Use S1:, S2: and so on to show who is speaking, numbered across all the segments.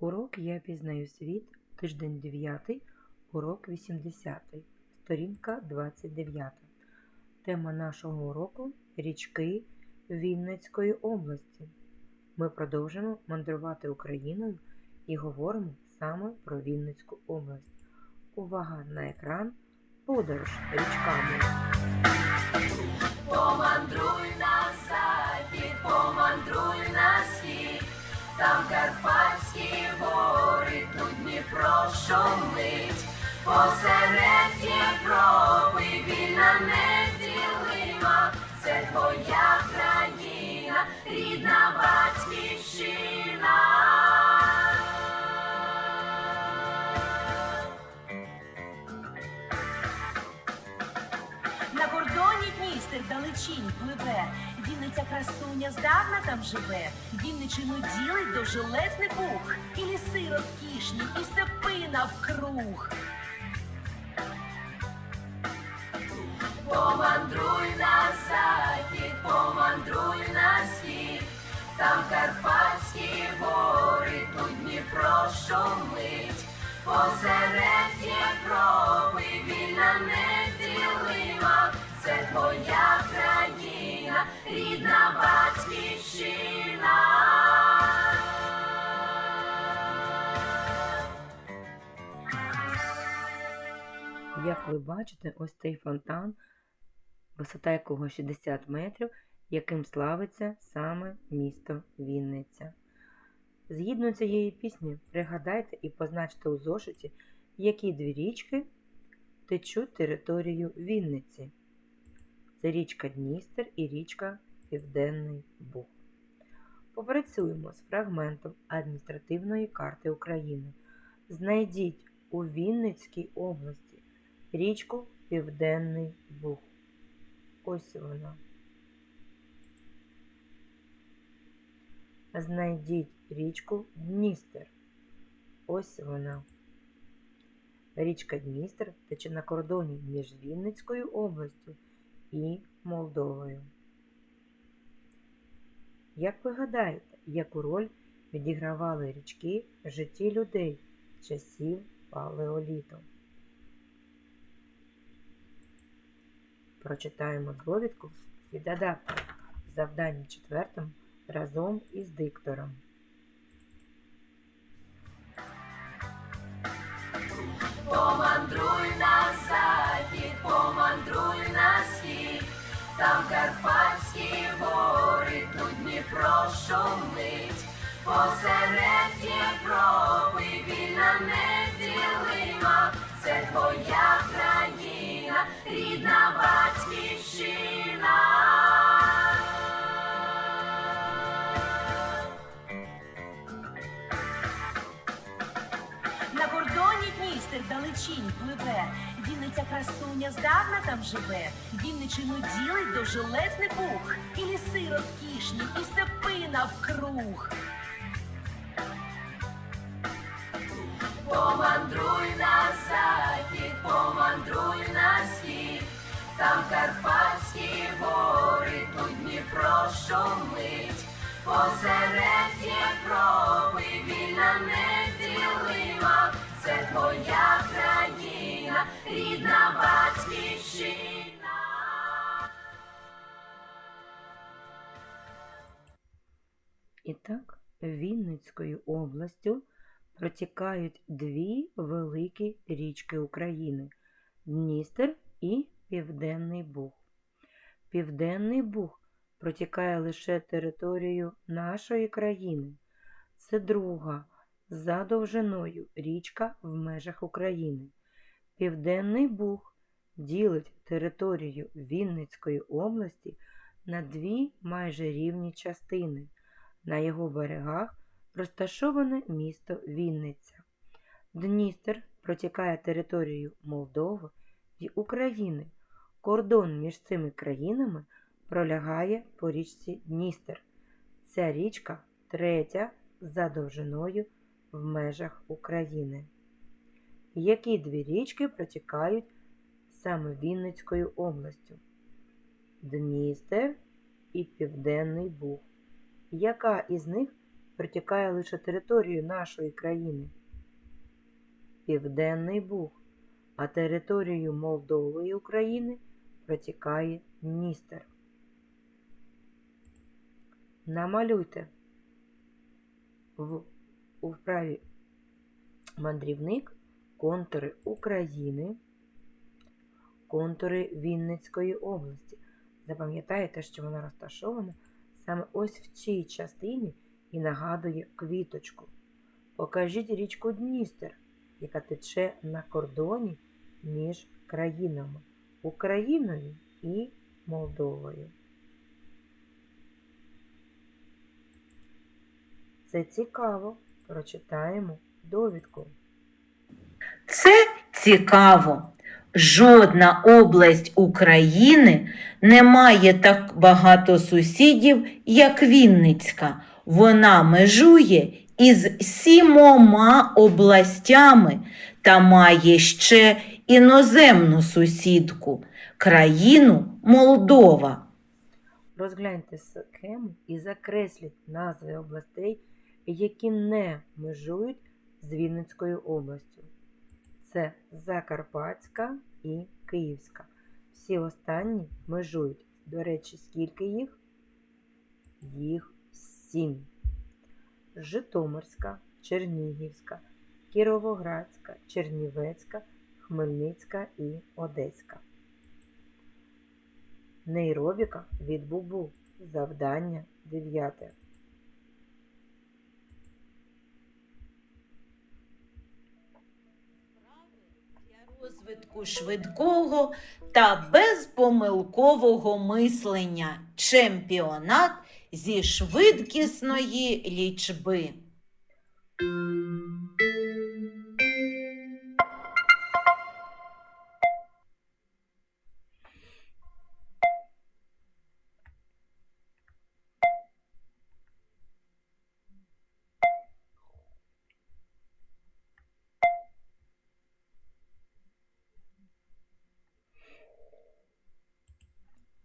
S1: Урок Я пізнаю світ, тиждень 9, урок 80, сторінка 29. Тема нашого уроку річки Вінницької області. Ми продовжимо мандрувати Україною і говоримо саме про Вінницьку область. Увага на екран. Подорож річками.
S2: Посеред Європи вільна неділима, це твоя країна, рідна батьківщина.
S3: На кордоні Дністер далечінь пливе, Вінниця красуня здавна там живе, Вінничину ділить до железний пух, і ліси розкішні, і степи навкруг.
S2: Помандруй на захід, помандруй на схід, там Карпатські гори, тут Дніпро шумить, посеред Європи вільна неділима, це твоя країна, рідна батьківщина.
S1: Як ви бачите, ось цей фонтан, висота якого 60 метрів, яким славиться саме місто Вінниця. Згідно цієї пісні, пригадайте і позначте у зошиті, які дві річки течуть територію Вінниці. Це річка Дністер і річка Південний Буг. Попрацюємо з фрагментом адміністративної карти України. Знайдіть у Вінницькій області річку Південний Буг. Ось вона. Знайдіть річку Дністер. Ось вона. Річка Дністер тече на кордоні між Вінницькою областю і Молдовою. Як ви гадаєте, яку роль відігравали річки в житті людей часів палеоліту? Прочитаємо довідку від адаптера завданням четвертим разом із диктором.
S2: Помандруй на захід, помандруй на схід, там Карпатські гори, тут Дніпро шумить, посеред Європи вільна неділима, це твоя
S3: Дністер далечінь пливе, Вінниця красуня здавна там живе, Вінничину ділить до железний пух, і ліси розкішні, і степи навкруг.
S2: Помандруй на захід, помандруй на схід, там Карпатські гори, тут Дніпро шумить, посеред Європи вільна неділима, це твоя
S1: Вінницькою областю протікають дві великі річки України Дністер і Південний Буг. Південний Буг протікає лише територію нашої країни. Це друга за довжиною річка в межах України. Південний Буг ділить територію Вінницької області на дві майже рівні частини. На його берегах розташоване місто Вінниця. Дністер протікає територію Молдови і України. Кордон між цими країнами пролягає по річці Дністер. Ця річка третя за довжиною в межах України. Які дві річки протікають саме Вінницькою областю? Дністер і Південний Буг. Яка із них протікає лише територією нашої країни? Південний Буг, а територією Молдови і України протікає Дністер. Намалюйте в, у вправі мандрівник контури України, контури Вінницької області. Запам'ятайте, що вона розташована саме ось в цій частині і нагадує квіточку. Покажіть річку Дністер, яка тече на кордоні між країнами Україною і Молдовою. Це цікаво. Прочитаємо довідку.
S4: Це цікаво. Жодна область України не має так багато сусідів, як Вінницька. Вона межує із сімома областями та має ще іноземну сусідку країну Молдова.
S1: Розгляньте схему і закресліть назви областей, які не межують з Вінницькою областю. Це Закарпатська і Київська. Всі останні межують. До речі, скільки їх? Їх сім. Житомирська, Чернігівська, Кіровоградська, Чернівецька, Хмельницька і Одеська. Нейробіка від Бубу. Завдання 9.
S4: Для розвитку швидкого та безпомилкового мислення чемпіонат зі швидкісної лічби.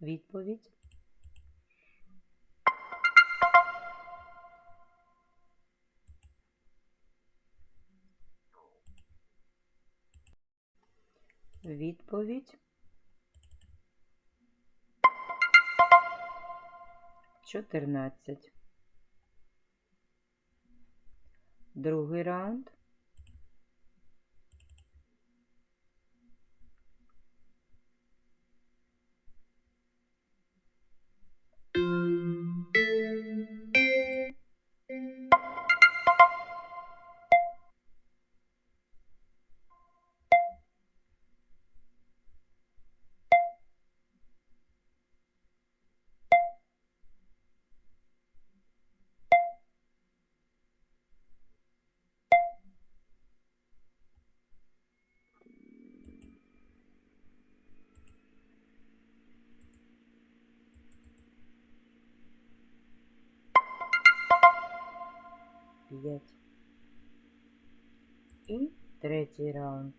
S1: Відповідь. Відповідь. Чотирнадцять. Другий раунд. П'ять. І третій раунд.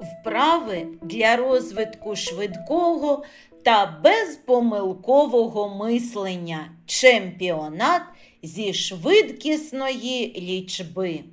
S4: Вправи для розвитку швидкого та безпомилкового мислення чемпіонат зі швидкісної лічби.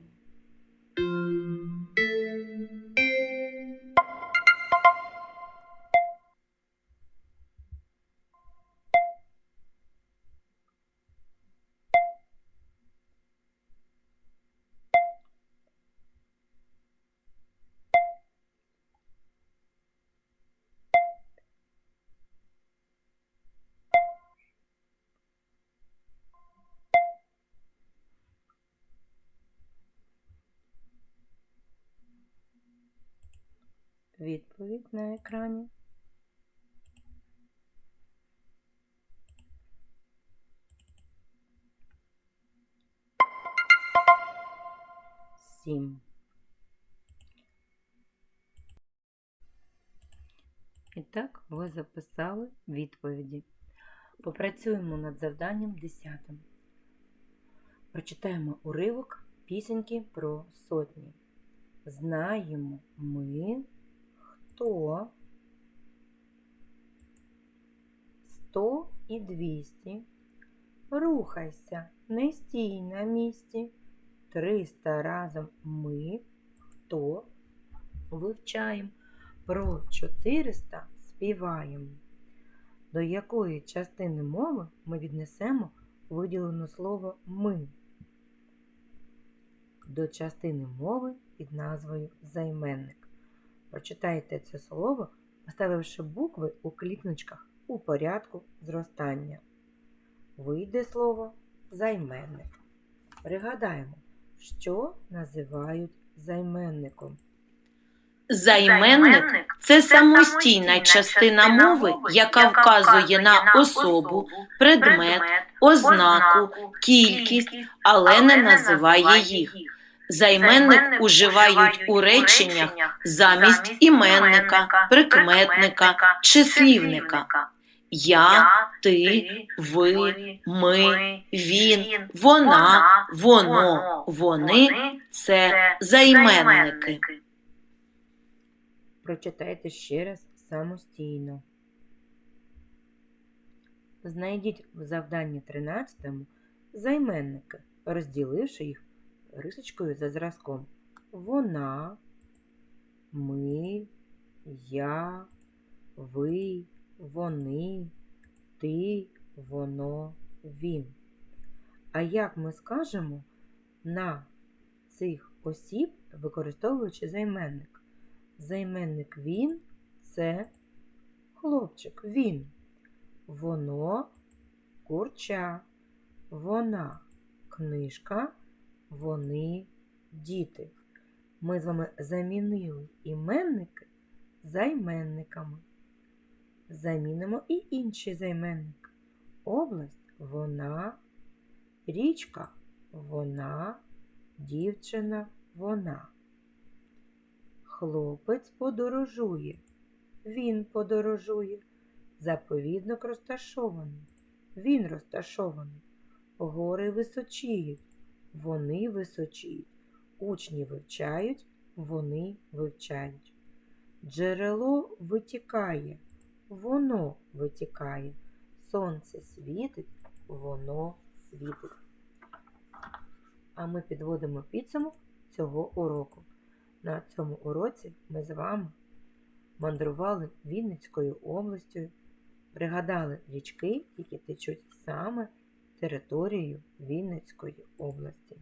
S1: Відповідь на екрані. Сім. І так, ви записали відповіді. Попрацюємо над завданням 10. Прочитаємо уривок пісеньки про сотні. Знаємо ми сто, сто і двісті. Рухайся, не стій на місці. Триста разом ми хто вивчаємо. Про 400 співаємо. До якої частини мови ми віднесемо виділене слово ми? До частини мови під назвою займенник. Прочитайте це слово, поставивши букви у клітничках у порядку зростання. Вийде слово займенник. Пригадаємо, що називають займенником.
S4: Займенник це самостійна частина мови, яка вказує на особу, предмет, ознаку, кількість, але не називає їх. Займенник уживають у реченнях замість іменника, прикметника чи слівника. Я, ти, ви, ми, він, вона, воно, вони це займенники.
S1: Прочитайте ще раз самостійно. Знайдіть в завданні 13 займенники, розділивши їх рисочкою за зразком. Вона, ми, я, ви, вони, ти, воно, він. А як ми скажемо на цих осіб, використовуючи займенник? Займенник він це хлопчик, він. Воно курча, вона книжка, вони діти. Ми з вами замінили іменники займенниками. Замінимо і інший займенник. Область вона, річка вона, дівчина вона. Хлопець подорожує, він подорожує, заповідник розташований, він розташований, гори височіють, вони височіють, учні вивчають, вони вивчають. Джерело витікає, воно витікає, сонце світить, воно світить. А ми підводимо підсумок цього уроку. На цьому уроці ми з вами мандрували Вінницькою областю, пригадали річки, які течуть саме територією Вінницької області.